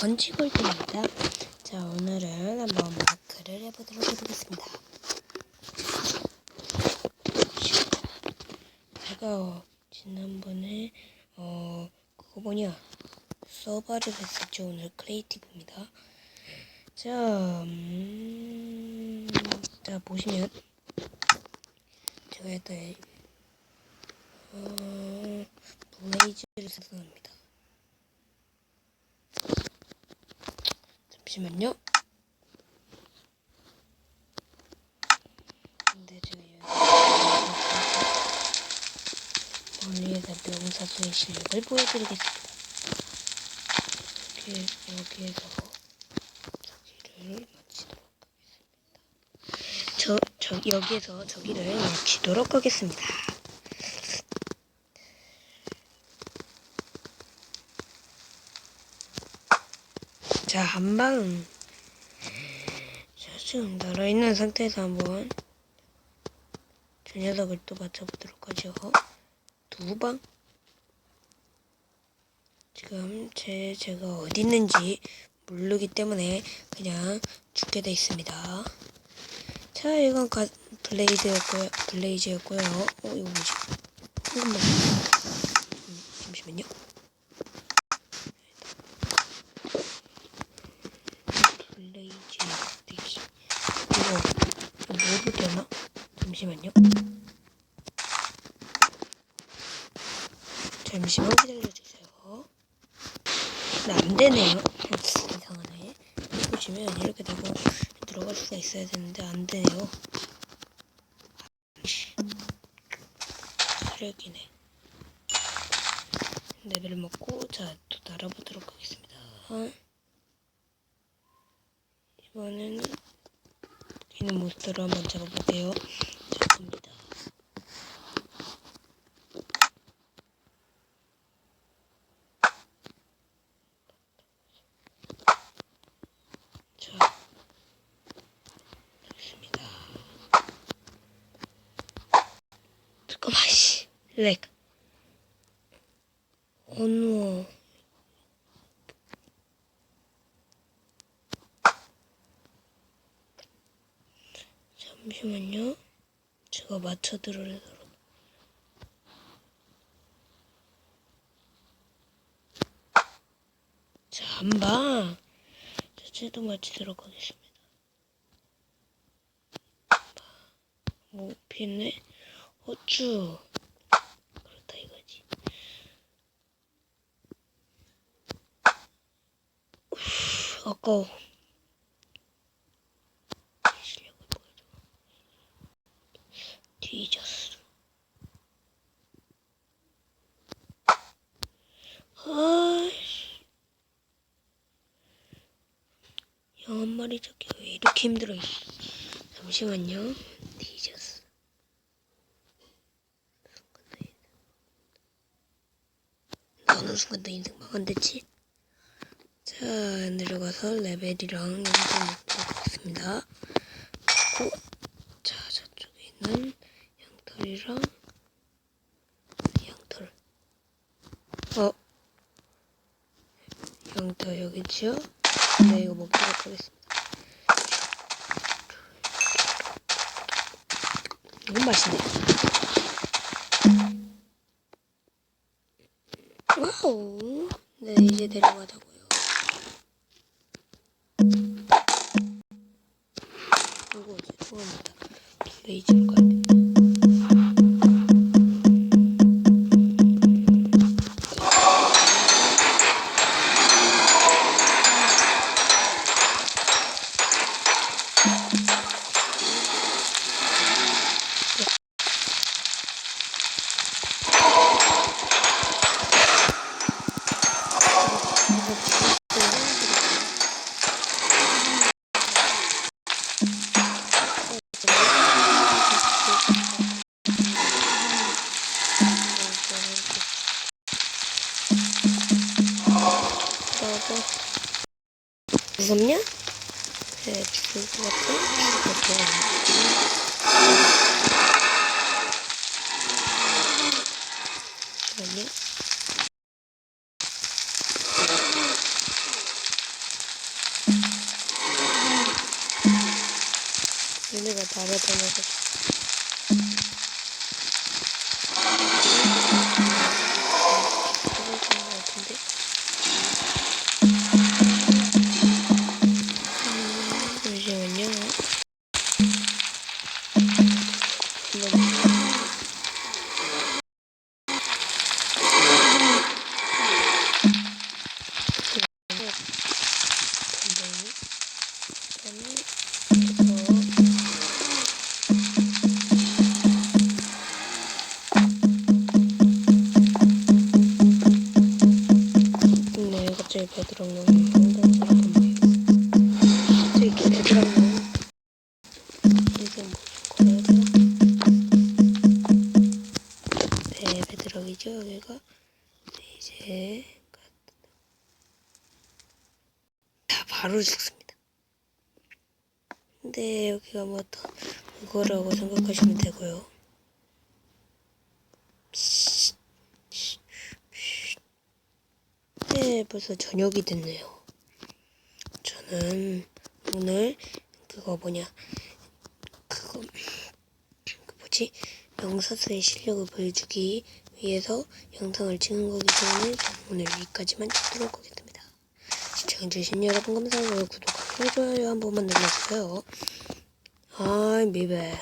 번지골드입니다. 자, 오늘은 한번 마크를 해보도록 하겠습니다. 제가 어, 지난번에 어 그거 뭐냐 서버를 했었죠. 오늘 크리에이티브입니다. 자, 음, 자 보시면 제가 일단 어, 블레이즈를 생성합니다. 잠시만요. 멀리에다 명사수의 실력을 보여드리겠습니다. 여기, 여기에서 저기를 마치도록 하겠습니다. 저, 저, 여기에서 저기를 마치도록 하겠습니다. 자, 한방. 자, 지금 날아있는 상태에서 한번 저 녀석을 또 맞춰보도록 하죠. 두 방. 지금 제, 제가 어디 있는지 모르기 때문에 그냥 죽게 돼 있습니다. 자, 이건 가, 블레이드였고요. 블레이즈였고요. 어, 이거 뭐지? 황금만. 음, 잠시만요. 블레이즈 딕시 이거 이거 뭐도 되나? 잠시만요. 잠시만 기다려주세요. 근데 안 되네요. 이상하네. 보시면 이렇게 되고 들어갈 수가 있어야 되는데 안 되네요. 쓰레기네. 레벨을 먹고 자또 날아보도록 하겠습니다. 이번에는 있는 몬스터를 한번 잡아볼게요. 잡습니다. 자, 잡습니다. 씨. 렉. 언워. 잠시만요. 제가 맞춰 한 방. 자체도 맞추도록 하겠습니다. 오, 피했네. 어쭈. 그렇다 이거지. 후, 아까워. 뒤졌어. 아이씨. 양한 마리 잡기 왜 이렇게 힘들어? 이. 잠시만요. 뒤졌어. 나오는 순간 너 인생 망한댔지? 자, 내려가서 레벨이랑 먹도록 하겠습니다. 그리고 자, 저쪽에 있는 양털이랑 양털. 어? 양털 여기 있지요? 네, 이거 먹도록 하겠습니다. 이건 맛있네. 와우. 네, 이제 내려가자고요. 이거 소원이다. 블레이즈를 가야 за меня. Чуть-чуть вот Нет. Или вот, а вот она хочет. 황당스럽단 말이에요. 갑자기 베드락 너무 이게 뭐 걸어야 돼요? 네, 베드락이죠, 여기가. 네, 이제 다 바로 죽습니다. 근데 여기가 뭐 더 그거라고 생각하시면 되고요. 네, 벌써 저녁이 됐네요. 저는 오늘 그거 뭐냐 그거 그 뭐지 명사수의 실력을 보여주기 위해서 영상을 찍은 거기 때문에 오늘 여기까지만 찍도록 하겠습니다. 시청해주신 여러분 감사하고요. 구독하고 좋아요 한 번만 눌러주세요. 아이 미베